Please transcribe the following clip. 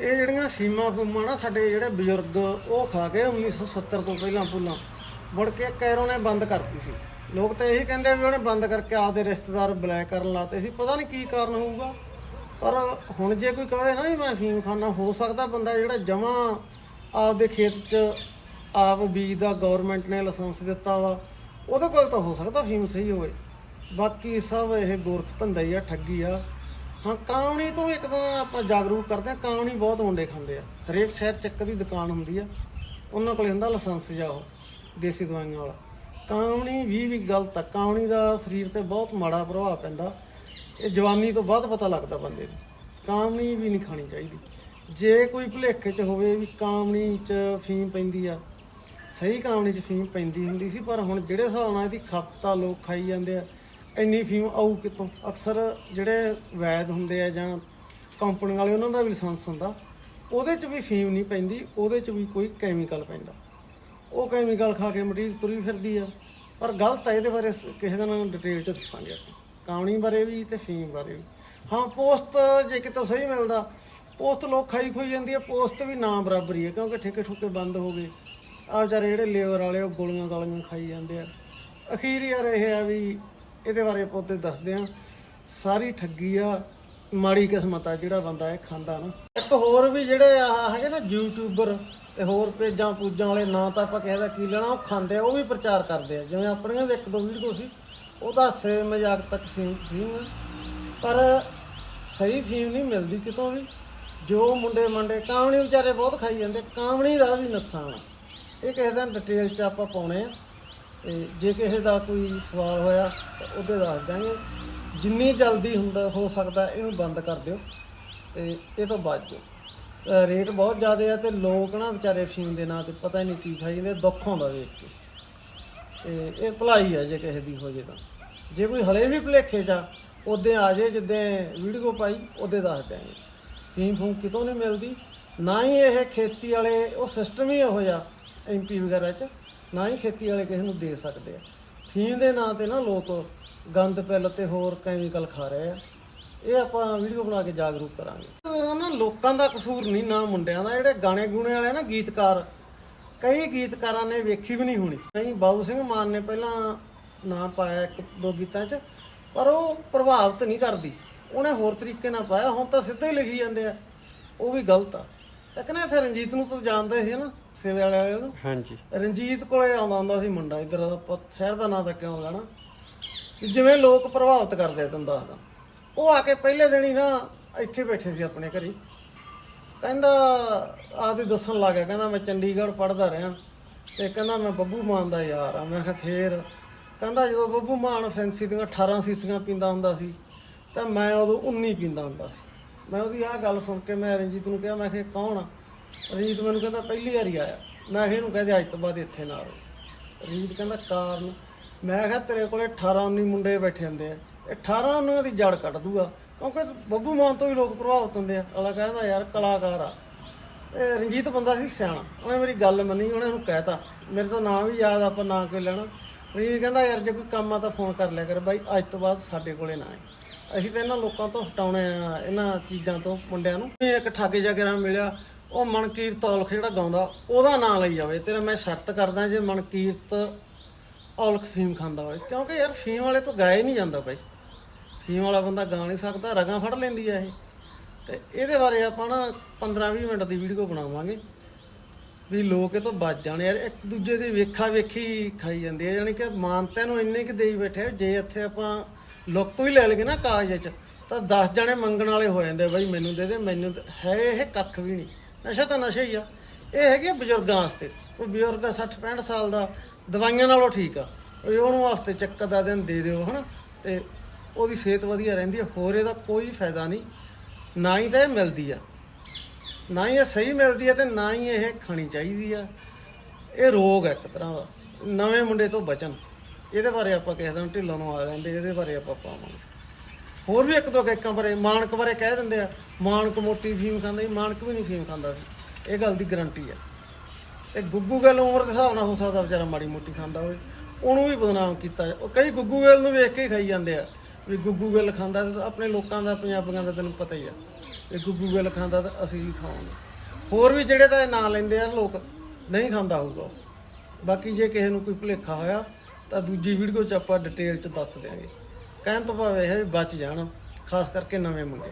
ਇਹ ਜਿਹੜੀਆਂ ਫੀਮਾਂ ਫੂਮਾਂ ਨਾ ਸਾਡੇ ਜਿਹੜੇ ਬਜ਼ੁਰਗ, ਉਹ ਖਾ ਕੇ 1970 ਤੋਂ ਪਹਿਲਾਂ ਪੁੱਲਾਂ ਮੁੜ ਕੇ ਕੈਰੋ ਨੇ ਬੰਦ ਕਰਤੀ ਸੀ। ਲੋਕ ਤਾਂ ਇਹੀ ਕਹਿੰਦੇ ਵੀ ਉਹਨੇ ਬੰਦ ਕਰਕੇ ਆਪਦੇ ਰਿਸ਼ਤੇਦਾਰ ਬਲੈਕ ਕਰਨ ਲਾਤੇ ਸੀ। ਪਤਾ ਨਹੀਂ ਕੀ ਕਾਰਨ ਹੋਊਗਾ। ਪਰ ਹੁਣ ਜੇ ਕੋਈ ਕਹੇ ਨਾ ਵੀ ਮੈਂ ਫੀਮ ਖਾਨਾ ਹੋ ਸਕਦਾ ਬੰਦਾ ਜਿਹੜਾ ਜਮਾ ਆਪਦੇ ਖੇਤ 'ਚ ਆਪ ਬੀਜ ਦਾ ਗਵਰਨਮੈਂਟ ਨੇ ਲਾਇਸੈਂਸ ਦਿੱਤਾ ਵਾ, ਉਹਦੇ ਕੋਲ ਤਾਂ ਹੋ ਸਕਦਾ ਫੀਮ ਸਹੀ ਹੋਵੇ। ਬਾਕੀ ਸਭ ਇਹ ਗੋਰਖ ਧੰਦਾ ਹੀ ਆ, ਠੱਗੀ ਆ। ਹਾਂ ਕਾਵਣੀ ਤੋਂ ਵੀ ਇੱਕ ਦਿਨ ਆਪਾਂ ਜਾਗਰੂਕ ਕਰਦੇ ਆ ਕਾਵਣੀ ਬਹੁਤ ਮੁੰਡੇ ਖਾਂਦੇ ਆ। ਹਰੇਕ ਸ਼ਹਿਰ ਚ ਇੱਕ ਦੀ ਦੁਕਾਨ ਹੁੰਦੀ ਆ। ਉਹਨਾਂ ਕੋਲ ਹੁੰਦਾ ਲਾਇਸੈਂਸ ਜਾ ਉਹ, ਦੇਸੀ ਦਵਾਈਆਂ ਵਾਲਾ। ਕਾਵਣੀ ਵੀ ਵੀ ਗਲਤ ਆ। ਕਾਵਣੀ ਦਾ ਸਰੀਰ ਤੇ ਬਹੁਤ ਮਾੜਾ ਪ੍ਰਭਾਵ ਪੈਂਦਾ। ਇਹ ਜਵਾਨੀ ਤੋਂ ਬਾਅਦ ਪਤਾ ਲੱਗਦਾ ਬੰਦੇ ਨੂੰ। ਕਾਮਣੀ ਵੀ ਨਹੀਂ ਖਾਣੀ ਚਾਹੀਦੀ। ਜੇ ਕੋਈ ਭੁਲੇਖੇ 'ਚ ਹੋਵੇ ਵੀ ਕਾਮਣੀ 'ਚ ਫੀਮ ਪੈਂਦੀ ਆ, ਸਹੀ ਕਾਮਣੀ 'ਚ ਫੀਮ ਪੈਂਦੀ ਹੁੰਦੀ ਸੀ, ਪਰ ਹੁਣ ਜਿਹੜੇ ਹਿਸਾਬ ਨਾਲ ਇਹਦੀ ਖਪਤਾ ਲੋਕ ਖਾਈ ਜਾਂਦੇ ਆ ਇੰਨੀ ਫੀਮ ਆਊ ਕਿਤੋਂ ਅਕਸਰ ਜਿਹੜੇ ਵੈਦ ਹੁੰਦੇ ਆ ਜਾਂ ਕੰਪਨੀ ਵਾਲੇ, ਉਹਨਾਂ ਦਾ ਵੀ ਲਾਇਸੈਂਸ ਹੁੰਦਾ। ਉਹਦੇ 'ਚ ਵੀ ਫੀਮ ਨਹੀਂ ਪੈਂਦੀ, ਉਹਦੇ 'ਚ ਵੀ ਕੋਈ ਕੈਮੀਕਲ ਪੈਂਦਾ। ਉਹ ਕੈਮੀਕਲ ਖਾ ਕੇ ਮਟੀਰੀਅਲ ਤੁਰੀ ਫਿਰਦੀ ਆ। ਪਰ ਗਲਤ ਆ, ਇਹਦੇ ਬਾਰੇ ਸ- ਕਿਸੇ ਦਿਨ ਡਿਟੇਲ ਚ ਦੱਸਾਂਗੇ ਆਪਾਂ ਕਾਵਣੀ ਬਾਰੇ ਵੀ ਤੇ ਫੀਮ ਬਾਰੇ ਵੀ। ਹਾਂ ਪੋਸਟ ਜੇ ਕਿਤੋਂ ਸਹੀ ਮਿਲਦਾ ਪੋਸਟ ਲੋਕ ਖਾਈ ਖੋਈ ਜਾਂਦੀ ਹੈ ਪੋਸਟ ਵੀ ਨਾ ਬਰਾਬਰੀ ਹੈ ਕਿਉਂਕਿ ਠੇਕੇ ਠੁਕੇ ਬੰਦ ਹੋ ਗਏ। ਆ ਵਿਚਾਰੇ ਜਿਹੜੇ ਲੇਬਰ ਵਾਲੇ, ਉਹ ਗੋਲੀਆਂ ਗਾਲੀਆਂ ਖਾਈ ਜਾਂਦੇ ਆ। ਅਖੀਰ ਯਾਰ ਇਹ ਆ ਵੀ ਇਹਦੇ ਬਾਰੇ ਆਪਾਂ ਉੱਤੇ ਦੱਸਦੇ ਆ ਸਾਰੀ ਠੱਗੀ ਆ, ਮਾੜੀ ਕਿਸਮਤ ਆ, ਜਿਹੜਾ ਬੰਦਾ ਇਹ ਖਾਂਦਾ ਨਾ। ਇੱਕ ਹੋਰ ਵੀ ਜਿਹੜੇ ਆ, ਹੈਗੇ ਨਾ ਯੂਟਿਊਬਰ ਤੇ ਹੋਰ ਪੇਜਾਂ ਪੂਜਾਂ ਵਾਲੇ, ਨਾਂ ਤਾਂ ਆਪਾਂ ਕਿਸੇ ਦਾ ਕੀ ਲੈਣਾ, ਉਹ ਖਾਂਦੇ ਆ, ਉਹ ਵੀ ਪ੍ਰਚਾਰ ਕਰਦੇ ਆ। ਜਿਵੇਂ ਆਪਣੀਆਂ ਵੀ ਇੱਕ ਦੋ ਵੀਡੀਓ ਸੀ ਉਹਦਾ ਸੇ ਮਜ਼ਾਕ ਤੱਕ ਸੀਮਿਤ ਸੀ ਪਰ ਸਹੀ ਫੀਮ ਨਹੀਂ ਮਿਲਦੀ ਕਿਤੋਂ ਵੀ। ਜੋ ਮੁੰਡੇ ਮੰਡੇ ਕਾਮਣੀ ਵਿਚਾਰੇ ਬਹੁਤ ਖਾਈ ਜਾਂਦੇ ਕਾਮਣੀ ਦਾ ਵੀ ਨੁਕਸਾਨ ਆ। ਇਹ ਕਿਸੇ ਦਿਨ ਡਿਟੇਲ ਚ ਆਪਾਂ ਪਾਉਣੇ ਆ। ਤੇ ਜੇ ਕਿਸੇ ਦਾ ਕੋਈ ਸਵਾਲ ਹੋਇਆ ਤਾਂ ਉਹਦੇ ਦੱਸ ਦਾਂਗੇ ਜਿੰਨੀ ਜਲਦੀ ਹੁੰਦਾ ਹੋ ਸਕਦਾ ਇਹਨੂੰ ਬੰਦ ਕਰ ਦਿਓ ਤੇ ਇਹ ਤੋਂ ਬਚ ਜਾਓ ਰੇਟ ਬਹੁਤ ਜ਼ਿਆਦਾ ਆ ਤੇ ਲੋਕ ਨਾ ਵਿਚਾਰੇ ਫੀਮ ਦੇ ਨਾਂ ਤੇ ਪਤਾ ਹੀ ਨਹੀਂ ਕੀ ਖਾਈ ਜਾਂਦੇ, ਦੁੱਖ ਆਉਂਦਾ ਵੇਖ ਕੇ। ਤੇ ਇਹ ਭਲਾਈ ਆ ਜੇ ਕਿਸੇ ਦੀ ਹੋ ਜੇ ਤਾਂ। ਜੇ ਕੋਈ ਹਲੇ ਵੀ ਭੁਲੇਖੇ ਚ ਆ, ਉਹਦੇ ਆ ਜੇ ਜਿੱਦਾਂ ਵੀਡੀਓ ਪਾਈ, ਉਹਦੇ ਦੱਸ ਦਿਆਂਗੇ। ਫੀਮ ਫੂਮ ਕਿਤੋਂ ਨਹੀਂ ਮਿਲਦੀ, ਨਾ ਹੀ ਇਹ ਖੇਤੀ ਵਾਲੇ, ਉਹ ਸਿਸਟਮ ਹੀ ਇਹੋ ਜਿਹਾ ਐਮਪੀ ਵਗੈਰਾ ਚ ਨਾ ਹੀ ਖੇਤੀ ਵਾਲੇ ਕਿਸੇ ਨੂੰ ਦੇ ਸਕਦੇ ਆ। ਫੀਮ ਦੇ ਨਾਂ ਤੇ ਨਾ ਲੋਕ ਗੰਦ ਪਿੱਲ ਤੇ ਹੋਰ ਕੈਮੀਕਲ ਖਾ ਰਹੇ ਆ। ਇਹ ਆਪਾਂ ਵੀਡੀਓ ਬਣਾ ਕੇ ਜਾਗਰੂਕ ਕਰਾਂਗੇ। ਨਾ ਲੋਕਾਂ ਦਾ ਕਸੂਰ ਨਹੀਂ ਨਾ ਮੁੰਡਿਆਂ ਦਾ। ਜਿਹੜੇ ਗਾਣੇ ਗੂਣੇ ਵਾਲੇ ਨਾ ਗੀਤਕਾਰ, ਕਈ ਗੀਤਕਾਰਾਂ ਨੇ ਵੇਖੀ ਵੀ ਨਹੀਂ ਹੋਣੀ। ਨਹੀਂ ਬਾਬੂ ਸਿੰਘ ਮਾਨ ਨੇ ਪਹਿਲਾਂ ਨਾਂ ਪਾਇਆ ਇੱਕ ਦੋ ਗੀਤਾਂ 'ਚ, ਪਰ ਉਹ ਪ੍ਰਭਾਵਿਤ ਨਹੀਂ ਕਰਦੀ। ਉਹਨੇ ਹੋਰ ਤਰੀਕੇ ਨਾਲ ਪਾਇਆ। ਹੁਣ ਤਾਂ ਸਿੱਧਾ ਹੀ ਲਿਖੀ ਜਾਂਦੇ ਆ। ਉਹ ਵੀ ਗਲਤ ਆ। ਇੱਕ ਨਾ ਇੱਥੇ ਰਣਜੀਤ ਨੂੰ ਤੂੰ ਜਾਣਦਾ ਸੀ ਨਾ ਸੇਵੇ ਵਾਲੇ ਵਾਲੇ ਨੂੰ। ਹਾਂਜੀ। ਰਣਜੀਤ ਕੋਲੇ ਆਉਂਦਾ ਹੁੰਦਾ ਸੀ ਮੁੰਡਾ ਇੱਧਰ ਸ਼ਹਿਰ ਦਾ ਨਾਂ ਤਾਂ ਕਿਉਂ ਲੈਣਾ ਵੀ ਜਿਵੇਂ ਲੋਕ ਪ੍ਰਭਾਵਿਤ ਕਰਦੇ ਆ ਤੈਨੂੰ ਦੱਸਦਾ ਉਹ ਆ ਕੇ ਪਹਿਲੇ ਦਿਨ ਹੀ ਨਾ ਇੱਥੇ ਬੈਠੇ ਸੀ ਆਪਣੇ ਘਰੇ। ਕਹਿੰਦਾ ਆਦੀ ਦੱਸਣ ਲੱਗ ਗਿਆ ਕਹਿੰਦਾ ਮੈਂ ਚੰਡੀਗੜ੍ਹ ਪੜ੍ਹਦਾ ਰਿਹਾ ਤੇ ਕਹਿੰਦਾ ਮੈਂ ਬੱਬੂ ਮਾਨ ਦਾ ਯਾਰ ਆ। ਮੈਂ ਕਿਹਾ ਫੇਰ? ਕਹਿੰਦਾ ਜਦੋਂ ਬੱਬੂ ਮਾਨ ਫੈਂਸੀ ਦੀਆਂ 18 ਸੀਸੀਆਂ ਪੀਂਦਾ ਹੁੰਦਾ ਸੀ ਤਾਂ ਮੈਂ ਉਦੋਂ 19 ਪੀਂਦਾ ਹੁੰਦਾ ਸੀ। ਮੈਂ ਉਹਦੀ ਆਹ ਗੱਲ ਸੁਣ ਕੇ ਮੈਂ ਰਣਜੀਤ ਨੂੰ ਕਿਹਾ, ਮੈਂ ਕਿਹਾ ਕੌਣ ਆ? ਰਣਜੀਤ ਮੈਨੂੰ ਕਹਿੰਦਾ, ਪਹਿਲੀ ਵਾਰੀ ਆਇਆ। ਮੈਂ ਕਿਹਾ ਇਹਨੂੰ ਕਹਦੇ ਅੱਜ ਤੋਂ ਬਾਅਦ ਇੱਥੇ ਨਾ ਆਵੇ ਰਣਜੀਤ ਕਹਿੰਦਾ, ਕਾਰਨ? ਮੈਂ ਕਿਹਾ, ਤੇਰੇ ਕੋਲੇ 18 19 ਮੁੰਡੇ ਬੈਠੇ ਹੁੰਦੇ ਆ। ਇਹ 18 ਉਹਨਾਂ ਦੀ ਜੜ ਕੱਢ ਦੂਗਾ। ਕਿਉਂਕਿ ਬੱਬੂ ਮਾਨ ਤੋਂ ਵੀ ਲੋਕ ਪ੍ਰਭਾਵਿਤ ਹੁੰਦੇ ਆ। ਅਗਲਾ ਕਹਿੰਦਾ, ਯਾਰ, ਕਲਾਕਾਰ ਆ। ਤੇ ਰਣਜੀਤ ਬੰਦਾ ਸੀ ਸਿਆਣਾ। ਉਹਨੇ ਮੇਰੀ ਗੱਲ ਮੰਨੀ, ਉਹਨੇ ਉਹਨੂੰ ਕਹਿਤਾ। ਮੇਰੇ ਤਾਂ ਨਾਂ ਵੀ ਯਾਦ ਆਪਾਂ ਨਾਂ ਕੋਈ ਲੈਣਾ? ਰਣਜੀਤ ਕਹਿੰਦਾ, ਯਾਰ, ਜੇ ਕੋਈ ਕੰਮ ਆ ਤਾਂ ਫੋਨ ਕਰ ਲਿਆ ਕਰ। ਬਾਈ, ਅੱਜ ਤੋਂ ਬਾਅਦ ਸਾਡੇ ਕੋਲੇ ਨਾ ਆਏ। ਅਸੀਂ ਤਾਂ ਇਹਨਾਂ ਲੋਕਾਂ ਤੋਂ ਹਟਾਉਣੇ ਆ, ਇਹਨਾਂ ਚੀਜ਼ਾਂ ਤੋਂ, ਮੁੰਡਿਆਂ ਨੂੰ। ਇੱਕ ਠੱਗ ਜਾ ਕੇ ਮਿਲਿਆ, ਉਹ ਮਨਕੀਰਤ ਔਲਖ ਜਿਹੜਾ ਗਾਉਂਦਾ, ਉਹਦਾ ਨਾਂ ਲਈ ਜਾਵੇ। ਤੇਰਾ ਮੈਂ ਸ਼ਰਤ ਕਰਦਾ ਜੇ ਮਨਕੀਰਤ ਔਲਖ ਫੀਮ ਖਾਂਦਾ ਹੋਵੇ। ਕਿਉਂਕਿ ਯਾਰ ਫੀਮ ਵਾਲੇ ਤੋਂ ਗਾਇਆ ਹੀ ਨਹੀਂ ਜਾਂਦਾ ਬਾਈ। ਫੀਮ ਵਾਲਾ ਬੰਦਾ ਗਾ ਨਹੀਂ ਸਕਦਾ, ਰਗਾਂ ਫੜ ਲੈਂਦੀ ਆ ਇਹ। ਤੇ ਇਹਦੇ ਬਾਰੇ ਆਪਾਂ ਨਾ 15-20 ਮਿੰਟ ਦੀ ਵੀਡੀਓ ਬਣਾਵਾਂਗੇ। ਵੀ ਲੋਕ ਇਹ ਤੋਂ ਬਚ ਜਾਣ। ਯਾਰ ਇੱਕ ਦੂਜੇ ਦੀ ਵੇਖਾ ਵੇਖੀ ਖਾਈ ਜਾਂਦੇ ਆ। ਯਾਨੀ ਕਿ ਮਾਨਤਾ ਨੂੰ ਇੰਨੇ ਕਿ ਦੇਈ ਬੈਠੇ ਜੇ ਇੱਥੇ ਆਪਾਂ ਲੁੱਕ ਵੀ ਲੈ ਲਈਏ ਨਾ ਕਾਗਜ਼ 'ਚ ਤਾਂ 10 ਜਣੇ ਮੰਗਣ ਵਾਲੇ ਹੋ ਜਾਂਦੇ ਬਈ ਮੈਨੂੰ ਦੇ ਦੇ, ਮੈਨੂੰ ਦੇ- ਹੈ ਇਹ ਕੱਖ ਵੀ ਨਹੀਂ। ਨਸ਼ਾ ਤਾਂ ਨਸ਼ਾ ਹੀ ਆ। ਇਹ ਹੈਗੇ ਆ ਬਜ਼ੁਰਗਾਂ ਵਾਸਤੇ। ਉਹ ਬਜ਼ੁਰਗ ਆ 60 65 ਸਾਲ ਦਾ, ਦਵਾਈਆਂ ਨਾਲੋਂ ਠੀਕ ਆ। ਵੀ ਉਹਨੂੰ ਵਾਸਤੇ ਚੱਕਰ ਦਾ ਦਿਨ ਦੇ ਦਿਓ, ਹਨਾ? ਤੇ ਉਹਦੀ ਸਿਹਤ ਵਧੀਆ ਰਹਿੰਦੀ ਹੈ ਹੋਰ ਇਹਦਾ ਕੋਈ ਫਾਇਦਾ ਨਹੀਂ। ਨਾ ਹੀ ਤਾਂ ਇਹ ਮਿਲਦੀ ਆ। ਨਾ ਹੀ ਇਹ ਸਹੀ ਮਿਲਦੀ ਹੈ ਤੇ ਨਾ ਹੀ ਇਹ ਖਾਣੀ ਚਾਹੀਦੀ ਆ। ਇਹ ਰੋਗ ਹੈ ਇੱਕ ਤਰ੍ਹਾਂ ਦਾ। ਨਵੇਂ ਮੁੰਡੇ ਤੋਂ ਬਚਣ। ਇਹਦੇ ਬਾਰੇ ਆਪਾਂ ਕਹਿ ਦਿਨ ਢਿੱਲੋਂ ਨੂੰ ਆ ਜਾਂਦੇ ਇਹਦੇ ਬਾਰੇ ਆਪਾਂ ਪਾਵਾਂਗੇ। ਹੋਰ ਵੀ ਇੱਕ ਦੋ ਗਾਇਕਾਂ ਬਾਰੇ ਮਾਨਕ ਬਾਰੇ ਕਹਿ ਦਿੰਦੇ ਆ। ਮਾਨਕ ਮੋਟੀ ਫੀਮ ਖਾਂਦਾ ਸੀ ਮਾਨਕ ਵੀ ਨਹੀਂ ਫੀਮ ਖਾਂਦਾ ਸੀ। ਇਹ ਗੱਲ ਦੀ ਗਰੰਟੀ ਆ। ਤੇ ਗੁੱਗੂ ਗੱਲ ਉਮਰ ਦੇ ਹਿਸਾਬ ਨਾਲ ਹੋ ਸਕਦਾ ਵਿਚਾਰਾ ਮਾੜੀ ਮੋਟੀ ਖਾਂਦਾ ਹੋਵੇ। ਉਹਨੂੰ ਵੀ ਬਦਨਾਮ ਕੀਤਾ ਉਹ ਕਈ ਗੁੱਗੂ ਗੱਲ ਨੂੰ ਵੇਖ ਕੇ ਹੀ ਖਾਈ ਜਾਂਦੇ ਆ ਵੀ ਗੁੱਗੂ ਗੱਲ ਖਾਂਦਾ ਤਾਂ ਆਪਣੇ ਲੋਕਾਂ ਦਾ, ਪੰਜਾਬੀਆਂ ਦਾ ਤੈਨੂੰ ਪਤਾ ਹੀ ਆ। ਇਹ ਗੁੱਗੂ ਗੱਲ ਖਾਂਦਾ ਤਾਂ ਅਸੀਂ ਵੀ ਖਾਵਾਂਗੇ। ਹੋਰ ਵੀ ਜਿਹੜੇ ਤਾਂ ਇਹ ਨਾਂ ਲੈਂਦੇ ਆ ਲੋਕ, ਨਹੀਂ ਖਾਂਦਾ ਹੋਊਗਾ ਬਾਕੀ ਜੇ ਕਿਸੇ ਨੂੰ ਕੋਈ ਭੁਲੇਖਾ ਹੋਇਆ ਤਾਂ ਦੂਜੀ ਵੀਡੀਓ 'ਚ ਆਪਾਂ ਡਿਟੇਲ 'ਚ ਦੱਸ ਦਿਆਂਗੇ। ਕਹਿਣ ਤੋਂ ਭਾਵੇਂ ਇਹ ਵੀ ਬਚ ਜਾਣ, ਖਾਸ ਕਰਕੇ ਨਵੇਂ ਮੁੰਡੇ।